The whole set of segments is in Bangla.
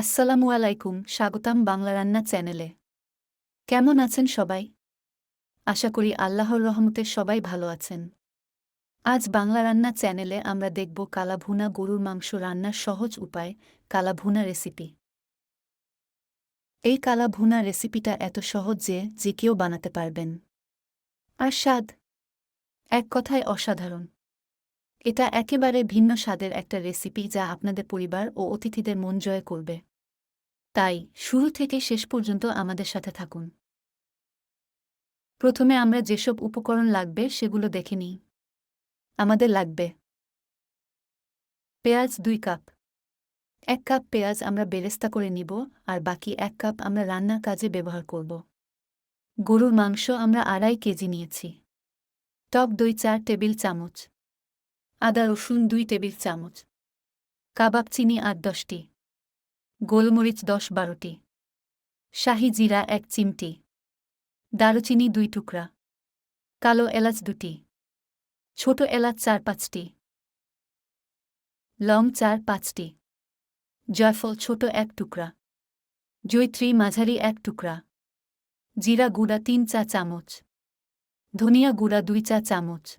আসসালামু আলাইকুম, স্বাগতম বাংলা রান্না চ্যানেলে। কেমন আছেন সবাই? আশা করি আল্লাহর রহমতে সবাই ভালো আছেন। আজ বাংলা রান্না চ্যানেলে আমরা দেখব কালাভুনা গরুর মাংস রান্নার সহজ উপায়, কালাভুনা রেসিপি। এই কালাভুনা রেসিপিটা এত সহজ যে যে কেউ বানাতে পারবেন। আর স্বাদ? এক কথায় অসাধারণ। এটা একেবারে ভিন্ন স্বাদের একটা রেসিপি যা আপনাদের পরিবার ও অতিথিদের মন জয় করবে। তাই, শুরু থেকে শেষ পর্যন্ত আমাদের সাথে থাকুন। প্রথমে আমরা যেসব উপকরণ লাগবে সেগুলো দেখে নিই। আমাদের লাগবে পেঁয়াজ দুই কাপ। এক কাপ পেঁয়াজ আমরা বেরেস্তা করে নিব আর বাকি এক কাপ আমরা রান্নার কাজে ব্যবহার করব। গরুর মাংস আমরা আড়াই কেজি নিয়েছি। টক দই চার টেবিল চামচ। আদা, রসুন, দুই টেবিল চামচ। কাবাব চিনি আট দশটি। গোলমরিচ দশ বারোটি। শাহি জিরা এক চিমটি। দারুচিনি দুই টুকরা। কালো এলাচ দুটি। ছোট এলাচ চার পাঁচটি। লং চার পাঁচটি। জয়ফল ছোট এক টুকরা। জৈত্রী মাঝারি এক টুকরা। জিরা গুঁড়া তিন চা চামচ। ধনিয়া গুঁড়া দুই চা চামচ।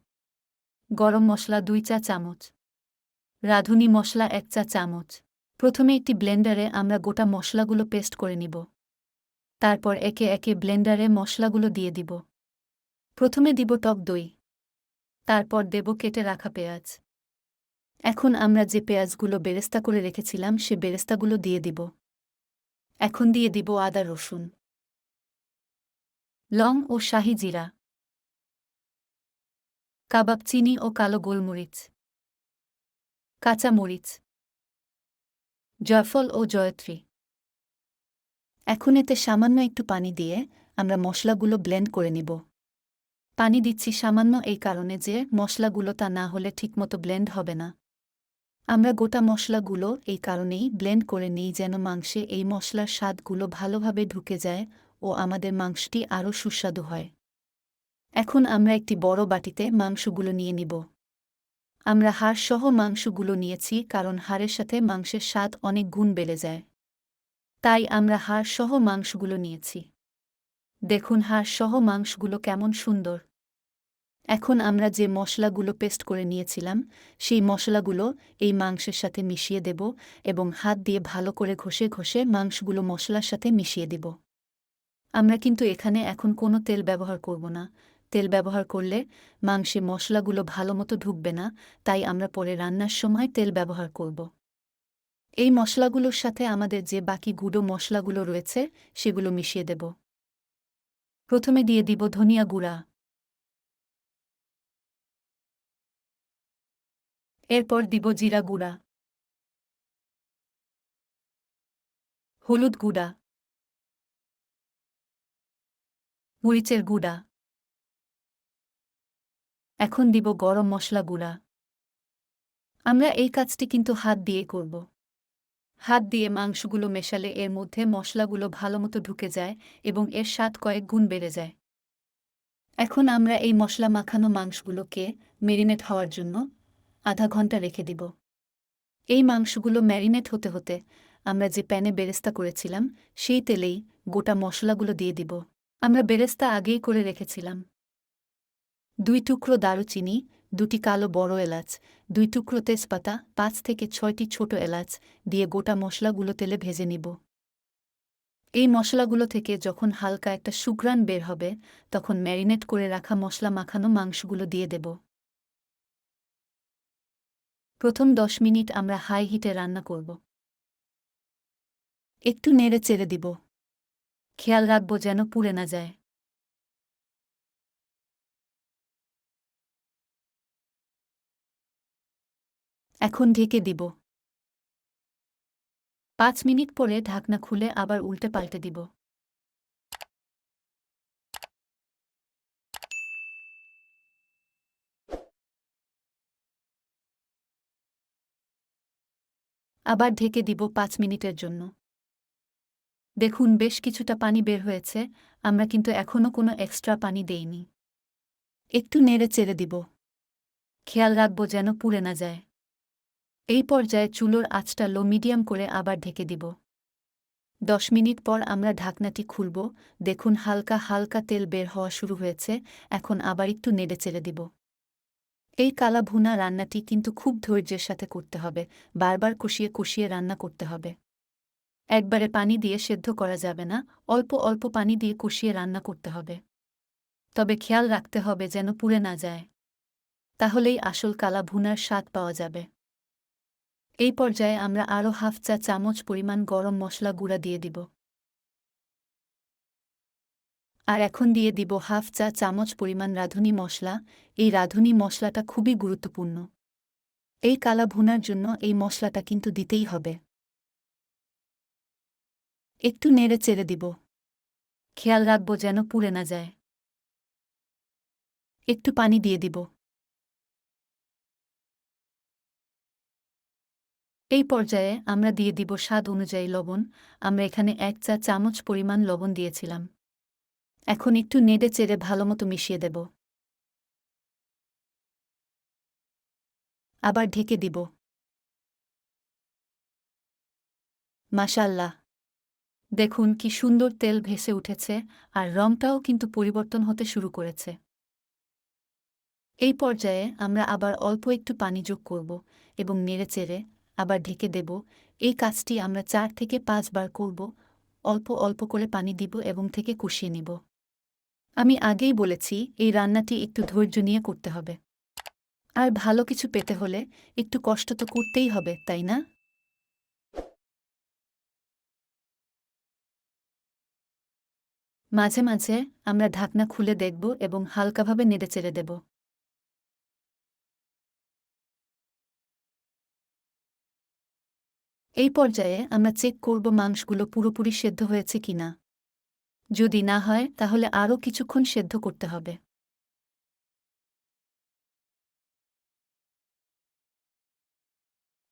গরম মশলা দুই চা চামচ। রাঁধুনি মশলা এক চা চামচ। প্রথমে একটি ব্লেন্ডারে আমরা গোটা মশলাগুলো পেস্ট করে নিব। তারপর একে একে ব্লেন্ডারে মশলাগুলো দিয়ে দিব। প্রথমে দিব টক দই। তারপর দেব কেটে রাখা পেঁয়াজ। এখন আমরা যে পেঁয়াজগুলো বেরেস্তা করে রেখেছিলাম, সে বেরেস্তাগুলো দিয়ে দিব। এখন দিয়ে দিব আদা রসুন। লং ও শাহি জিরা। কাবাব চিনি ও কালো গোলমরিচ। কাঁচা মরিচ জয়ফল ও জয়ত্রী। এখন এতে সামান্য একটু পানি দিয়ে আমরা মশলাগুলো ব্লেন্ড করে নিব। পানি দিচ্ছি সামান্য এই কারণে যে মশলাগুলো তা না হলে ঠিকমতো ব্লেন্ড হবে না। আমরা গোটা মশলাগুলো এই কারণেই ব্লেন্ড করে নিই যেন মাংসে এই মশলার স্বাদগুলো ভালোভাবে ঢুকে যায় ও আমাদের মাংসটি আরও সুস্বাদু হয়। এখন আমরা একটি বড় বাটিতে মাংসগুলো নিয়ে নিব। আমরা হাড়সহ মাংসগুলো নিয়েছি কারণ হাড়ের সাথে মাংসের স্বাদ অনেক গুণ বেড়ে যায়। তাই আমরা হাড়সহ মাংসগুলো নিয়েছি। দেখুন হাড়সহ মাংসগুলো কেমন সুন্দর। এখন আমরা যে মশলাগুলো পেস্ট করে নিয়েছিলাম, সেই মশলাগুলো এই মাংসের সাথে মিশিয়ে দেব এবং হাত দিয়ে ভালো করে ঘষে ঘষে মাংসগুলো মশলার সাথে মিশিয়ে দেব। আমরা কিন্তু এখানে এখন কোনো তেল ব্যবহার করব না। তেল ব্যবহার করলে মাংসে মশলাগুলো ভালোমতো ঢুকবে না, তাই আমরা পরে রান্নার সময় তেল ব্যবহার করব। এই মশলাগুলোর সাথে আমাদের যে বাকি গুঁড়ো মশলাগুলো রয়েছে, সেগুলো মিশিয়ে দেব। প্রথমে দিয়ে দিব ধনিয়া গুঁড়া। এরপর দিব জিরা গুঁড়া। হলুদ গুঁড়া। মরিচের গুঁড়া। এখন দিব গরম মশলা গুঁড়া আমরা এই কাজটি কিন্তু হাত দিয়ে করব। হাত দিয়ে মাংসগুলো মেশালে এর মধ্যে মশলাগুলো ভালোমতো ঢুকে যায় এবং এর স্বাদ কয়েক গুণ বেড়ে যায়। এখন আমরা এই মশলা মাখানো মাংসগুলোকে মেরিনেট হওয়ার জন্য আধা ঘণ্টা রেখে দিব। এই মাংসগুলো ম্যারিনেট হতে হতে আমরা যে প্যানে বেরেস্তা করেছিলাম, সেই তেলেই গোটা মশলাগুলো দিয়ে দিব। আমরা বেরেস্তা আগেই করে রেখেছিলাম। দুই টুকরো দারুচিনি, দুটি কালো বড় এলাচ, দুই টুকরো তেজপাতা, পাঁচ থেকে ছয়টি ছোট এলাচ দিয়ে গোটা মশলাগুলো তেলে ভেজে নিব। এই মশলাগুলো থেকে যখন হালকা একটা সুঘ্রাণ বের হবে, তখন ম্যারিনেট করে রাখা মশলা মাখানো মাংসগুলো দিয়ে দেব। প্রথম দশ মিনিট আমরা হাই হিটে রান্না করব। একটু নেড়ে চেড়ে দিব। খেয়াল রাখব যেন পুড়ে না যায়। এখন ঢেকে দিব। পাঁচ মিনিট পরে ঢাকনা খুলে আবার উল্টে পাল্টে দিব। আবার ঢেকে দিব পাঁচ মিনিটের জন্য। দেখুন, বেশ কিছুটা পানি বের হয়েছে, আমরা কিন্তু এখনও কোনো এক্সট্রা পানি দেইনি। একটু নেড়ে চেড়ে দিব। খেয়াল রাখব যেন পুড়ে না যায়। এই পর্যায়ে চুলোর আঁচটা লো মিডিয়াম করে আবার ঢেকে দিব। দশ মিনিট পর আমরা ঢাকনাটি খুলব। দেখুন হালকা হালকা তেল বের হওয়া শুরু হয়েছে। এখন আবার একটু নেড়ে চেড়ে দিব। এই কালা ভুনা রান্নাটি কিন্তু খুব ধৈর্যের সাথে করতে হবে। বারবার কষিয়ে কষিয়ে রান্না করতে হবে। একবারে পানি দিয়ে সেদ্ধ করা যাবে না। অল্প অল্প পানি দিয়ে কষিয়ে রান্না করতে হবে। তবে খেয়াল রাখতে হবে যেন পুড়ে না যায়। তাহলেই আসল কালা ভুনার স্বাদ পাওয়া যাবে। এই পর্যায়ে আমরা আরও হাফ চা চামচ পরিমাণ গরম মশলা গুঁড়া দিয়ে দিব। আর এখন দিয়ে দিব হাফ চা চামচ পরিমাণ রাঁধুনি মশলা। এই রাঁধুনি মশলাটা খুবই গুরুত্বপূর্ণ। এই কালা ভুনার জন্য এই মশলাটা কিন্তু দিতেই হবে। একটু নেড়ে চেড়ে দিব। খেয়াল রাখব যেন পুড়ে না যায়। একটু পানি দিয়ে দিব। এই পর্যায়ে আমরা দিয়ে দিব স্বাদ অনুযায়ী লবণ। আমরা এখানে এক চা চামচ পরিমাণ লবণ দিয়েছিলাম। এখন একটু নেড়ে চেড়ে ভালোমতো মিশিয়ে দেব। আবার ঢেকে দিব। মাশাল্লাহ দেখুন কি সুন্দর তেল ভেসে উঠেছে আর রংটাও কিন্তু পরিবর্তন হতে শুরু করেছে। এই পর্যায়ে আমরা আবার অল্প একটু পানি যোগ করব এবং নেড়ে চেড়ে আবার ঢেকে দেব। এই কাজটি আমরা চার থেকে পাঁচবার করব। অল্প অল্প করে পানি দিব এবং থেকে কষিয়ে নিব। আমি আগেই বলেছি, এই রান্নাটি একটু ধৈর্য নিয়ে করতে হবে। আর ভালো কিছু পেতে হলে একটু কষ্ট তো করতেই হবে, তাই না? মাঝে মাঝে আমরা ঢাকনা খুলে দেখব এবং হালকাভাবে নেড়েচেড়ে দেব। এই পর্যায়ে আমরা চেক করব মাংসগুলো পুরোপুরি সেদ্ধ হয়েছে কিনা। যদি না হয়, তাহলে আরও কিছুক্ষণ সেদ্ধ করতে হবে।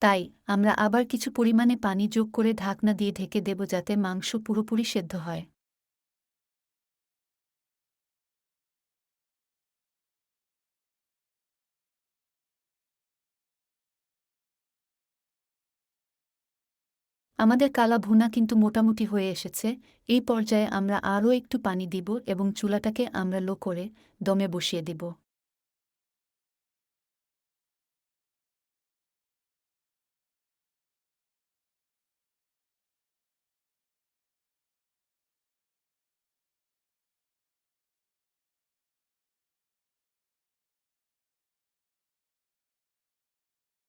তাই, আমরা আবার কিছু পরিমাণে পানি যোগ করে ঢাকনা দিয়ে ঢেকে দেব যাতে মাংস পুরোপুরি সেদ্ধ হয়। আমাদের কালা ভুনা কিন্তু মোটামুটি হয়ে এসেছে। এই পর্যায়ে আমরা আরও একটু পানি দিব এবং চুলাটাকে আমরা লো করে দমে বসিয়ে দিব।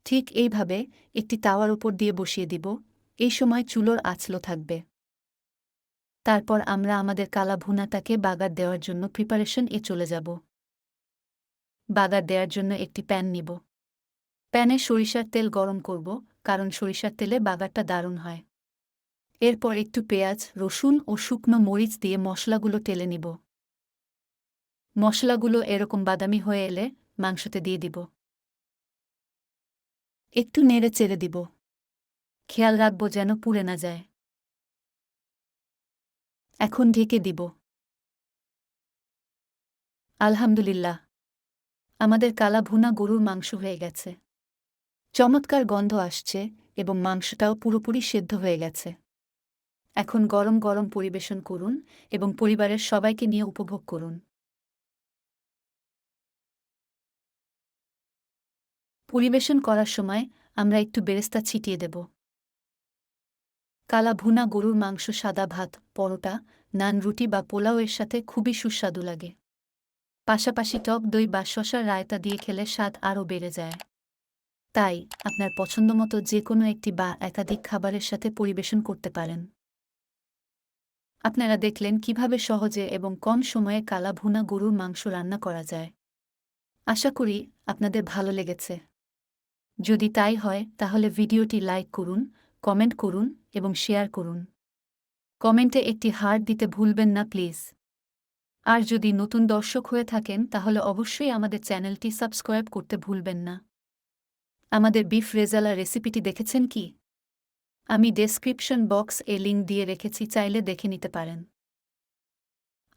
ঠিক এইভাবে একটি তাওয়ার উপর দিয়ে বসিয়ে দিব। এই সময় চুলোর আছলো থাকবে। তারপর আমরা আমাদের কালা ভুনাটাকে বাগার দেওয়ার জন্য প্রিপারেশন এ চলে যাব। বাগার দেওয়ার জন্য একটি প্যান নিব। প্যানে সরিষার তেল গরম করব, কারণ সরিষার তেলে বাগারটা দারুণ হয়। এরপর একটু পেঁয়াজ, রসুন ও শুকনো মরিচ দিয়ে মশলাগুলো টেলে নিব। মশলাগুলো এরকম বাদামি হয়ে এলে মাংসতে দিয়ে দিব। একটু নেড়ে চেড়ে দিব। খেয়াল রাখব যেন পুড়ে না যায়। এখন ঢেকে দিব। আলহামদুলিল্লাহ। আমাদের কালা ভুনা গরুর মাংস হয়ে গেছে। চমৎকার গন্ধ আসছে এবং মাংসটাও পুরোপুরি সেদ্ধ হয়ে গেছে। এখন গরম গরম পরিবেশন করুন এবং পরিবারের সবাইকে নিয়ে উপভোগ করুন। পরিবেশন করার সময় আমরা একটু বেরেস্তা ছিটিয়ে দেব। কালা ভুনা গরুর মাংস, সাদা ভাত, পরোটা, নান, রুটি বা পোলাওয়ের সাথে খুবই সুস্বাদু লাগে। পাশাপাশি টক দই বা শশার রায়তা দিয়ে খেলে স্বাদ আরও বেড়ে যায়। তাই আপনার পছন্দমতো যে কোনো একটি বা একাধিক খাবারের সাথে পরিবেশন করতে পারেন। আপনারা দেখলেন কীভাবে সহজে এবং কম সময়ে কালা ভুনা গরুর মাংস রান্না করা যায়। আশা করি আপনাদের ভালো লেগেছে। যদি তাই হয়, তাহলে ভিডিওটি লাইক করুন, কমেন্ট করুন এবং শেয়ার করুন। কমেন্টে একটি হার্ট দিতে ভুলবেন না, প্লিজ। আর যদি নতুন দর্শক হয়ে থাকেন, তাহলে অবশ্যই আমাদের চ্যানেলটি সাবস্ক্রাইব করতে ভুলবেন না। আমাদের বিফ রেজালা রেসিপিটি দেখেছেন কি? আমি ডেসক্রিপশন বক্স এ লিঙ্ক দিয়ে রেখেছি, চাইলে দেখে নিতে পারেন।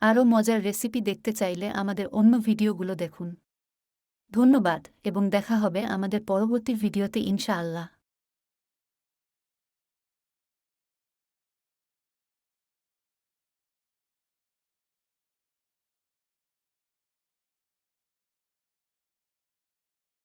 আরও মজার রেসিপি দেখতে চাইলে আমাদের অন্য ভিডিওগুলো দেখুন। ধন্যবাদ, এবং দেখা হবে আমাদের পরবর্তী ভিডিওতে, ইনশাআল্লাহ।